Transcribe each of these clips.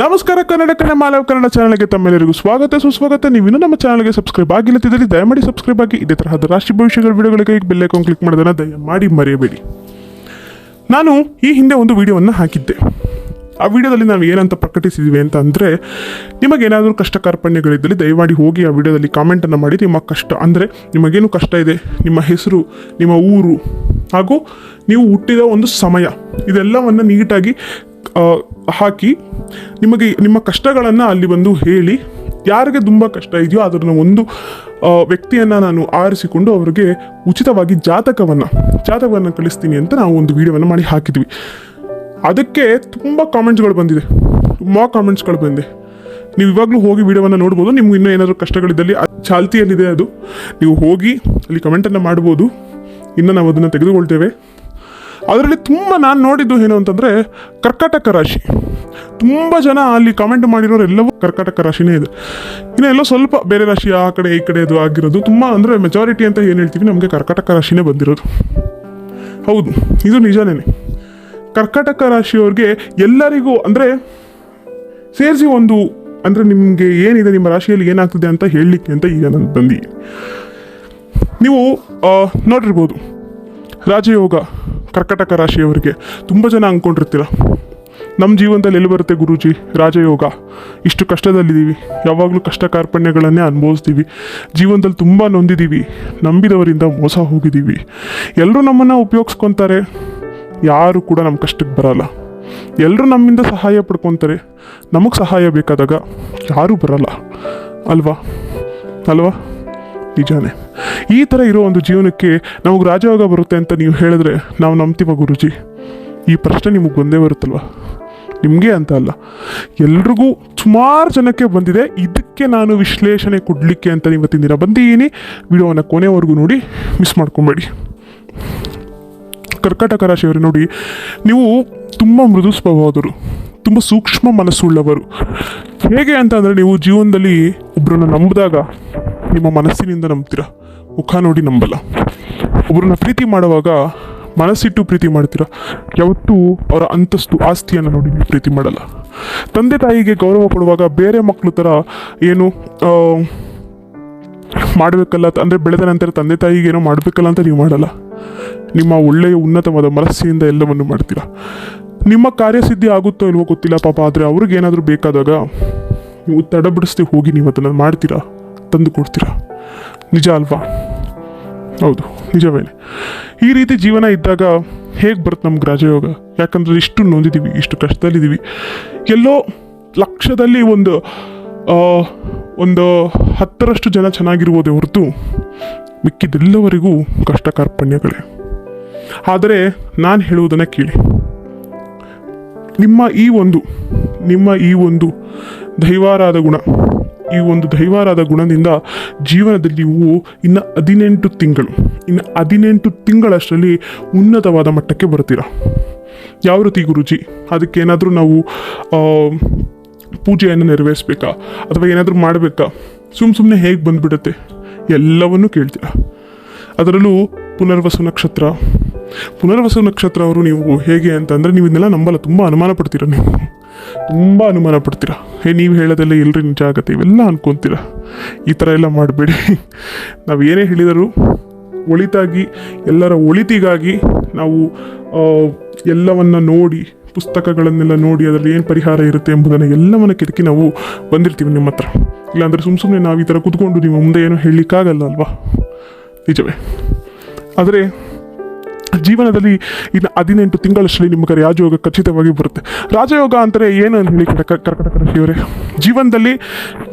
ನಮಸ್ಕಾರ ಕನ್ನಡ ಕನ್ನಡ ಮಾಲವ ಕನ್ನಡ ಚಾನಲ್ಗೆ ತಮ್ಮೆಲ್ಲರಿಗೂ ಸ್ವಾಗತ, ಸುಸ್ವಾಗತ. ನೀವು ಇನ್ನೂ ನಮ್ಮ ಚಾನಲ್ಗೆ ಸಬ್ಸ್ಕ್ರೈಬ್ ಆಗಿಲ್ಲದಿದ್ದಲ್ಲಿ ದಯಮಾಡಿ ಸಬ್ಸ್ಕ್ರೈಬ್ ಆಗಿ. ಇದೇ ತರಹದ ರಾಶಿ ಭವಿಷ್ಯಗಳ ವಿಡಿಯೋಗಳಿಗೆ ಬೆಲ್ ಐಕಾನ್ ಕ್ಲಿಕ್ ಮಾಡೋದನ್ನು ದಯಮಾಡಿ ಮರೆಯಬೇಡಿ. ನಾನು ಈ ಹಿಂದೆ ಒಂದು ವಿಡಿಯೋವನ್ನು ಹಾಕಿದ್ದೆ. ಆ ವಿಡಿಯೋದಲ್ಲಿ ನಾವು ಏನಂತ ಪ್ರಕಟಿಸಿದ್ವಿ ಅಂತ ಅಂದರೆ, ನಿಮಗೇನಾದರೂ ಕಷ್ಟ ಕಾರ್ಪಣ್ಯಗಳಿದ್ದಲ್ಲಿ ದಯಮಾಡಿ ಹೋಗಿ ಆ ವಿಡಿಯೋದಲ್ಲಿ ಕಾಮೆಂಟನ್ನು ಮಾಡಿ. ನಿಮ್ಮ ಕಷ್ಟ ಅಂದರೆ ನಿಮಗೇನು ಕಷ್ಟ ಇದೆ? ನಿಮ್ಮ ಹೆಸರು, ನಿಮ್ಮ ಊರು, ಹಾಗೂ ನೀವು ಹುಟ್ಟಿದ ಒಂದು ಸಮಯ, ಇದೆಲ್ಲವನ್ನು ನೀಟಾಗಿ ಹಾಕಿ ನಿಮಗೆ ನಿಮ್ಮ ಕಷ್ಟಗಳನ್ನು ಅಲ್ಲಿ ಬಂದು ಹೇಳಿ, ಯಾರಿಗೆ ತುಂಬ ಕಷ್ಟ ಇದೆಯೋ ಅದನ್ನು ಒಂದು ವ್ಯಕ್ತಿಯನ್ನು ನಾನು ಆರಿಸಿಕೊಂಡು ಅವರಿಗೆ ಉಚಿತವಾಗಿ ಜಾತಕವನ್ನು ಜಾತಕವನ್ನು ಕಳಿಸ್ತೀನಿ ಅಂತ ನಾವು ಒಂದು ವಿಡಿಯೋವನ್ನು ಮಾಡಿ ಹಾಕಿದ್ವಿ. ಅದಕ್ಕೆ ತುಂಬ ಕಾಮೆಂಟ್ಸ್ಗಳು ಬಂದಿದೆ. ತುಂಬ ಕಾಮೆಂಟ್ಸ್ಗಳು ಬಂದಿದೆ ನೀವು ಇವಾಗಲೂ ಹೋಗಿ ವಿಡಿಯೋವನ್ನು ನೋಡ್ಬೋದು. ನಿಮ್ಗೆ ಇನ್ನೂ ಏನಾದರೂ ಕಷ್ಟಗಳಿದ್ದಲ್ಲಿ ಚಾಲ್ತಿಯಲ್ಲಿದೆ ಅದು. ನೀವು ಹೋಗಿ ಅಲ್ಲಿ ಕಮೆಂಟನ್ನು ಮಾಡ್ಬೋದು. ಇನ್ನು ನಾವು ಅದನ್ನು ತೆಗೆದುಕೊಳ್ತೇವೆ. ಅದರಲ್ಲಿ ತುಂಬ ನಾನು ನೋಡಿದ್ದು ಏನು ಅಂತಂದರೆ ಕರ್ಕಾಟಕ ರಾಶಿ. ತುಂಬ ಜನ ಅಲ್ಲಿ ಕಾಮೆಂಟ್ ಮಾಡಿರೋರು ಎಲ್ಲವೂ ಕರ್ಕಾಟಕ ರಾಶಿನೇ ಇದೆ. ಇನ್ನು ಎಲ್ಲೋ ಸ್ವಲ್ಪ ಬೇರೆ ರಾಶಿ ಆ ಕಡೆ ಈ ಕಡೆ ಅದು ಆಗಿರೋದು. ತುಂಬ ಅಂದರೆ ಮೆಜಾರಿಟಿ ಅಂತ ಏನು ಹೇಳ್ತೀವಿ ನಮಗೆ ಕರ್ಕಾಟಕ ರಾಶಿನೇ ಬಂದಿರೋದು. ಹೌದು, ಇದು ನಿಜನೇ ಕರ್ಕಾಟಕ ರಾಶಿಯವ್ರಿಗೆ ಎಲ್ಲರಿಗೂ ಅಂದರೆ ಸೇರಿಸಿ ಒಂದು ಅಂದರೆ ನಿಮಗೆ ಏನಿದೆ, ನಿಮ್ಮ ರಾಶಿಯಲ್ಲಿ ಏನಾಗ್ತದೆ ಅಂತ ಹೇಳಲಿಕ್ಕೆ ಅಂತ ಈಗ ನಾನು ಬಂದಿ ನೀವು ನೋಡಿರ್ಬೋದು. ರಾಜಯೋಗ. ಕರ್ಕಟಕ ರಾಶಿಯವರಿಗೆ ತುಂಬ ಜನ ಅಂದ್ಕೊಂಡಿರ್ತೀರ. ನಮ್ಮ ಜೀವನದಲ್ಲಿ ಎಲ್ಲಿ ಬರುತ್ತೆ ಗುರೂಜಿ? ರಾಜಯೋಗ. ಇಷ್ಟು ಕಷ್ಟದಲ್ಲಿದ್ದೀವಿ. ಯಾವಾಗಲೂ ಕಷ್ಟ ಕಾರ್ಪಣ್ಯಗಳನ್ನೇ ಅನುಭವಿಸ್ತೀವಿ. ಜೀವನದಲ್ಲಿ ತುಂಬ ನೊಂದಿದ್ದೀವಿ. ನಂಬಿದವರಿಂದ ಮೋಸ ಹೋಗಿದ್ದೀವಿ. ಎಲ್ಲರೂ ನಮ್ಮನ್ನು ಉಪಯೋಗಿಸ್ಕೊತಾರೆ. ಯಾರು ಕೂಡ ನಮ್ಮ ಕಷ್ಟಕ್ಕೆ ಬರಲ್ಲ. ಎಲ್ಲರೂ ನಮ್ಮಿಂದ ಸಹಾಯ ಪಡ್ಕೊತಾರೆ. ನಮಗೆ ಸಹಾಯ ಬೇಕಾದಾಗ ಯಾರೂ ಬರಲ್ಲ. ಅಲ್ವಾ? ಅಲ್ವಾ? ನಿಜಾನೇ. ಈ ಥರ ಇರೋ ಒಂದು ಜೀವನಕ್ಕೆ ನಮಗೆ ರಾಜಯೋಗ ಬರುತ್ತೆ ಅಂತ ನೀವು ಹೇಳಿದ್ರೆ ನಾವು ನಂಬ್ತೀವ ಗುರುಜಿ? ಈ ಪ್ರಶ್ನೆ ನಿಮಗೆ ಬಂದೇ ಬರುತ್ತಲ್ವ? ನಿಮಗೆ ಅಂತ ಅಲ್ಲ. ಎಲ್ರಿಗೂ ಸುಮಾರು ಜನಕ್ಕೆ ಬಂದಿದೆ. ಇದಕ್ಕೆ ನಾನು ವಿಶ್ಲೇಷಣೆ ಕೊಡಲಿಕ್ಕೆ ಅಂತ ಇವತ್ತಿನ ದಿನ ಬಂದಿದ್ದೀನಿ. ವಿಡಿಯೋವನ್ನು ಕೊನೆವರೆಗೂ ನೋಡಿ, ಮಿಸ್ ಮಾಡ್ಕೊಬೇಡಿ. ಕರ್ಕಾಟಕ ರಾಶಿಯವರು ನೋಡಿ, ನೀವು ತುಂಬ ಮೃದು ಸ್ವಭಾವದವರು. ತುಂಬ ಸೂಕ್ಷ್ಮ ಮನಸ್ಸುಳ್ಳವರು. ಹೇಗೆ ಅಂತ ಅಂದರೆ ನೀವು ಜೀವನದಲ್ಲಿ ಒಬ್ಬರನ್ನ ನಂಬಿದಾಗ ನಿಮ್ಮ ಮನಸ್ಸಿನಿಂದ ನಂಬ್ತೀರ. ಮುಖ ನೋಡಿ ನಂಬಲ್ಲ. ಒಬ್ಬರನ್ನ ಪ್ರೀತಿ ಮಾಡುವಾಗ ಮನಸ್ಸಿಟ್ಟು ಪ್ರೀತಿ ಮಾಡ್ತೀರ. ಯಾವತ್ತೂ ಅವರ ಅಂತಸ್ತು, ಆಸ್ತಿಯನ್ನು ನೋಡಿ ನೀವು ಪ್ರೀತಿ ಮಾಡಲ್ಲ. ತಂದೆ ತಾಯಿಗೆ ಗೌರವ ಕೊಡುವಾಗ ಬೇರೆ ಮಕ್ಕಳು ಥರ ಏನು ಮಾಡಬೇಕಲ್ಲ ಅಂದರೆ ಬೆಳೆದ ನಂತರ ತಂದೆ ತಾಯಿಗೆ ಏನೋ ಮಾಡಬೇಕಲ್ಲ ಅಂತ ನೀವು ಮಾಡಲ್ಲ. ನಿಮ್ಮ ಒಳ್ಳೆಯ ಉನ್ನತವಾದ ಮನಸ್ಸಿನಿಂದ ಎಲ್ಲವನ್ನು ಮಾಡ್ತೀರಾ. ನಿಮ್ಮ ಕಾರ್ಯಸಿದ್ಧಿ ಆಗುತ್ತೋ ಇಲ್ವೋ ಗೊತ್ತಿಲ್ಲ ಪಾಪ, ಆದರೆ ಅವ್ರಿಗೆ ಏನಾದರೂ ಬೇಕಾದಾಗ ನೀವು ತಡಬಿಡಿಸ್ದೆ ಹೋಗಿ ನೀವು ಅದನ್ನು ಮಾಡ್ತೀರಾ, ತಂದು ಕೊಡ್ತೀರಾ? ನಿಜ ಅಲ್ವಾ? ಹೌದು, ನಿಜವೇನೆ. ಈ ರೀತಿ ಜೀವನ ಇದ್ದಾಗ ಹೇಗೆ ಬರುತ್ತೆ ನಮ್ಗೆ ರಾಜಯೋಗ? ಯಾಕಂದ್ರೆ ಇಷ್ಟು ನೊಂದಿದ್ದೀವಿ ಇಷ್ಟು ಕಷ್ಟದಲ್ಲಿದ್ದೀವಿ ಎಲ್ಲೋ ಲಕ್ಷದಲ್ಲಿ ಒಂದು ಒಂದು ಹತ್ತರಷ್ಟು ಜನ ಚೆನ್ನಾಗಿರ್ಬೋದೇ ಹೊರತು ಮಿಕ್ಕಿದೆಲ್ಲವರಿಗೂ ಕಷ್ಟ ಕಾರ್ಪಣ್ಯಗಳೇ ಆದರೆ ನಾನು ಹೇಳುವುದನ್ನು ಕೇಳಿ. ನಿಮ್ಮ ಈ ಒಂದು, ನಿಮ್ಮ ಈ ಒಂದು ದೈವಾರಾದ ಗುಣ, ಈ ಒಂದು ದೈವಾರಾದ ಗುಣದಿಂದ ಜೀವನದಲ್ಲಿ ನೀವು ಇನ್ನು ಹದಿನೆಂಟು ತಿಂಗಳು, ಇನ್ನು ಹದಿನೆಂಟು ತಿಂಗಳಷ್ಟರಲ್ಲಿ ಉನ್ನತವಾದ ಮಟ್ಟಕ್ಕೆ ಬರ್ತೀರ? ಯಾವ ರೀತಿ ಗುರುಜಿ? ಅದಕ್ಕೇನಾದರೂ ನಾವು ಪೂಜೆಯನ್ನು ನೆರವೇರಿಸ್ಬೇಕಾ? ಅಥವಾ ಏನಾದರೂ ಮಾಡಬೇಕಾ? ಸುಮ್ಮ ಸುಮ್ಮನೆ ಹೇಗೆ ಬಂದುಬಿಡುತ್ತೆ? ಎಲ್ಲವನ್ನೂ ಕೇಳ್ತೀರಾ? ಅದರಲ್ಲೂ ಪುನರ್ವಸು ನಕ್ಷತ್ರ ಪುನರ್ವಸು ನಕ್ಷತ್ರ ಅವರು ನೀವು ಹೇಗೆ ಅಂತಂದರೆ ನೀವು ಇದನ್ನೆಲ್ಲ ನಂಬಲ್ಲ, ತುಂಬ ಅನುಮಾನ ಪಡ್ತೀರ ನೀವು? ತುಂಬ ಅನುಮಾನ ಪಡ್ತೀರಾ? ಹೇ ನೀವು ಹೇಳೋದೆಲ್ಲ ಎಲ್ಲರೂ ನಿಜ ಆಗುತ್ತೆ, ಇವೆಲ್ಲ ಅನ್ಕೊತೀರ? ಈ ಥರ ಎಲ್ಲ ಮಾಡಬೇಡಿ. ನಾವು ಏನೇ ಹೇಳಿದರೂ ಒಳಿತಾಗಿ, ಎಲ್ಲರ ಒಳಿತಿಗಾಗಿ ನಾವು ಎಲ್ಲವನ್ನು ನೋಡಿ, ಪುಸ್ತಕಗಳನ್ನೆಲ್ಲ ನೋಡಿ, ಅದರಲ್ಲಿ ಏನು ಪರಿಹಾರ ಇರುತ್ತೆ ಎಂಬುದನ್ನು ಎಲ್ಲವನ್ನು ಕೆದಕಿ ನಾವು ಬಂದಿರ್ತೀವಿ ನಿಮ್ಮ ಹತ್ರ. ಇಲ್ಲಾಂದರೆ ಸುಮ್ಮ ಸುಮ್ಮನೆ ನಾವು ಈ ಥರ ಕೂತ್ಕೊಂಡು ನಿಮ್ಮ ಮುಂದೆ ಏನೂ ಹೇಳಲಿಕ್ಕಾಗಲ್ಲ ಅಲ್ವಾ? ನಿಜವೇ. ಆದರೆ ಜೀವನದಲ್ಲಿ ಇನ್ನು ಹದಿನೆಂಟು ತಿಂಗಳಷ್ಟರಲ್ಲಿ ನಿಮಗೆ ರಾಜಯೋಗ ಖಚಿತವಾಗಿ ಬರುತ್ತೆ. ರಾಜಯೋಗ ಅಂದರೆ ಏನು ಅಂತ ಹೇಳಿ ಕರ್ಕ- ಕರ್ಕಟಕ ರಾಶಿಯವರೇ ಜೀವನದಲ್ಲಿ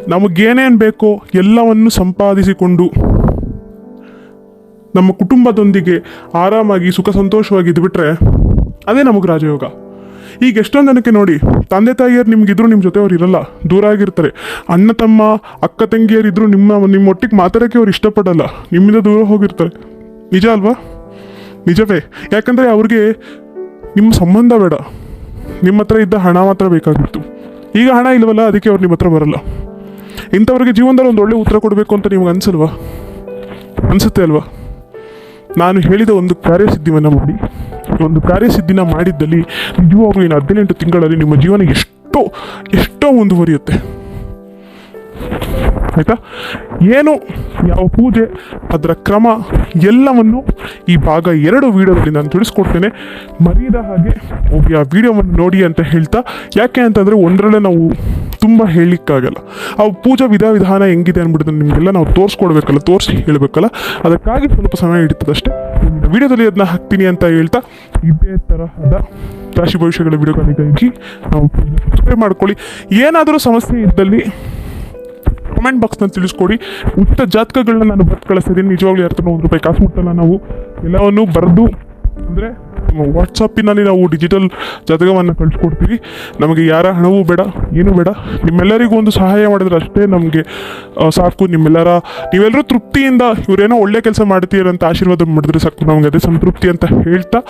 ನಮಗೇನೇನು ಬೇಕೋ ಎಲ್ಲವನ್ನು ಸಂಪಾದಿಸಿಕೊಂಡು ನಮ್ಮ ಕುಟುಂಬದೊಂದಿಗೆ ಆರಾಮಾಗಿ ಸುಖ ಸಂತೋಷವಾಗಿ ಇದ್ಬಿಟ್ರೆ ಅದೇ ನಮಗೆ ರಾಜಯೋಗ. ಈಗ ಎಷ್ಟೊಂದು ಜನಕ್ಕೆ ನೋಡಿ, ತಂದೆ ತಾಯಿಯರು ನಿಮ್ಗಿದ್ರು ನಿಮ್ಮ ಜೊತೆ ಅವ್ರು ಇರಲ್ಲ, ದೂರ ಆಗಿರ್ತಾರೆ. ಅಣ್ಣ ತಮ್ಮ, ಅಕ್ಕ ತಂಗಿಯರಿದ್ರು ನಿಮ್ಮ ನಿಮ್ಮ ಒಟ್ಟಿಗೆ ಮಾತಾಡೋಕ್ಕೆ ಅವ್ರು ಇಷ್ಟಪಡಲ್ಲ, ನಿಮ್ಮಿಂದ ದೂರ ಹೋಗಿರ್ತಾರೆ. ನಿಜ ಅಲ್ವಾ? ನಿಜವೇ, ಯಾಕಂದರೆ ಅವ್ರಿಗೆ ನಿಮ್ಮ ಸಂಬಂಧ ಬೇಡ. ನಿಮ್ಮ ಹತ್ರ ಇದ್ದ ಹಣ ಮಾತ್ರ ಬೇಕಾಗಿತ್ತು. ಈಗ ಹಣ ಇಲ್ವಲ್ಲ, ಅದಕ್ಕೆ ಅವ್ರು ನಿಮ್ಮ ಹತ್ರ ಬರಲ್ಲ. ಇಂಥವ್ರಿಗೆ ಜೀವನದಲ್ಲಿ ಒಂದು ಒಳ್ಳೆ ಉತ್ತರ ಕೊಡಬೇಕು ಅಂತ ನಿಮ್ಗೆ ಅನ್ಸಲ್ವಾ? ಅನ್ಸುತ್ತೆ ಅಲ್ವಾ? ನಾನು ಹೇಳಿದ ಒಂದು ಕಾರ್ಯಸಿದ್ಧಿಯನ್ನು ಮಾಡಿ ಒಂದು ಕಾರ್ಯಸಿದ್ಧಿನ ಮಾಡಿದ್ದಲ್ಲಿ ನಿಜವಾಗ್ಲೂ ಇನ್ನು ಹದಿನೆಂಟು ತಿಂಗಳಲ್ಲಿ ನಿಮ್ಮ ಜೀವನ ಎಷ್ಟು ಎಷ್ಟೋ ಎಷ್ಟೋ ಮುಂದುವರಿಯುತ್ತೆ. ಆಯಿತಾ? ಏನು ಯಾವ ಪೂಜೆ ಅದರ ಕ್ರಮ ಎಲ್ಲವನ್ನು ಈ ಭಾಗ ಎರಡು ವಿಡಿಯೋದಲ್ಲಿ ನಾನು ತಿಳಿಸ್ಕೊಡ್ತೇನೆ. ಮರೆಯದ ಹಾಗೆ ಒಬ್ಬ ಆ ವಿಡಿಯೋವನ್ನು ನೋಡಿ ಅಂತ ಹೇಳ್ತಾ, ಯಾಕೆ ಅಂತಂದರೆ ಒಂದರಲ್ಲೇ ನಾವು ತುಂಬ ಹೇಳಲಿಕ್ಕಾಗಲ್ಲ. ಆ ಪೂಜಾ ವಿಧ ವಿಧಾನ ಹೆಂಗಿದೆ ಅಂದ್ಬಿಟ್ಟು ನಿಮಗೆಲ್ಲ ನಾವು ತೋರಿಸ್ಕೊಡ್ಬೇಕಲ್ಲ, ತೋರಿಸಿ ಹೇಳಬೇಕಲ್ಲ. ಅದಕ್ಕಾಗಿ ಸ್ವಲ್ಪ ಸಮಯ ಹಿಡಿತದಷ್ಟೇ. ವಿಡಿಯೋದಲ್ಲಿ ಅದನ್ನ ಹಾಕ್ತೀನಿ ಅಂತ ಹೇಳ್ತಾ, ಇದೇ ತರಹದ ರಾಶಿ ಭವಿಷ್ಯಗಳ ವಿಡಿಯೋಗಳಿಗಾಗಿ ನಾವು ಸಬ್ಸ್ಕ್ರೈಬ್ ಮಾಡ್ಕೊಳ್ಳಿ. ಏನಾದರೂ ಸಮಸ್ಯೆ ಇದ್ದಲ್ಲಿ ಕಮೆಂಟ್ ಬಾಕ್ಸ್ನಲ್ಲಿ ತಿಳಿಸ್ಕೊಡಿ. ಉಚಿತ ಜಾತಕಗಳನ್ನ ನಾನು ಬರ್ದು ಕಳಿಸ್ತಿದ್ದೀನಿ. ನಿಜವಾಗ್ಲೂ ಯಾರು ಒಂದು ರೂಪಾಯಿ ಕಾಸು ಮುಟ್ಟಲ್ಲ ನಾವು. ಎಲ್ಲವನ್ನು ಬರೆದು ಅಂದರೆ ವಾಟ್ಸಪ್ಪಿನಲ್ಲಿ ನಾವು ಡಿಜಿಟಲ್ ಜಾತಕವನ್ನು ಕಳಿಸ್ಕೊಡ್ತೀವಿ. ನಮಗೆ ಯಾರ ಹಣವೂ ಬೇಡ, ಏನೂ ಬೇಡ. ನಿಮ್ಮೆಲ್ಲರಿಗೂ ಒಂದು ಸಹಾಯ ಮಾಡಿದ್ರೆ ಅಷ್ಟೇ ನಮಗೆ ಸಾಕು. ನಿಮ್ಮೆಲ್ಲರ, ನೀವೆಲ್ಲರೂ ತೃಪ್ತಿಯಿಂದ ಇವರೇನೋ ಒಳ್ಳೆ ಕೆಲಸ ಮಾಡ್ತೀರಂತ ಆಶೀರ್ವಾದ ಮಾಡಿದ್ರೆ ಸಾಕು. ನಮಗೆ ಅದೇ ಸಂತೃಪ್ತಿ ಅಂತ ಹೇಳ್ತಾ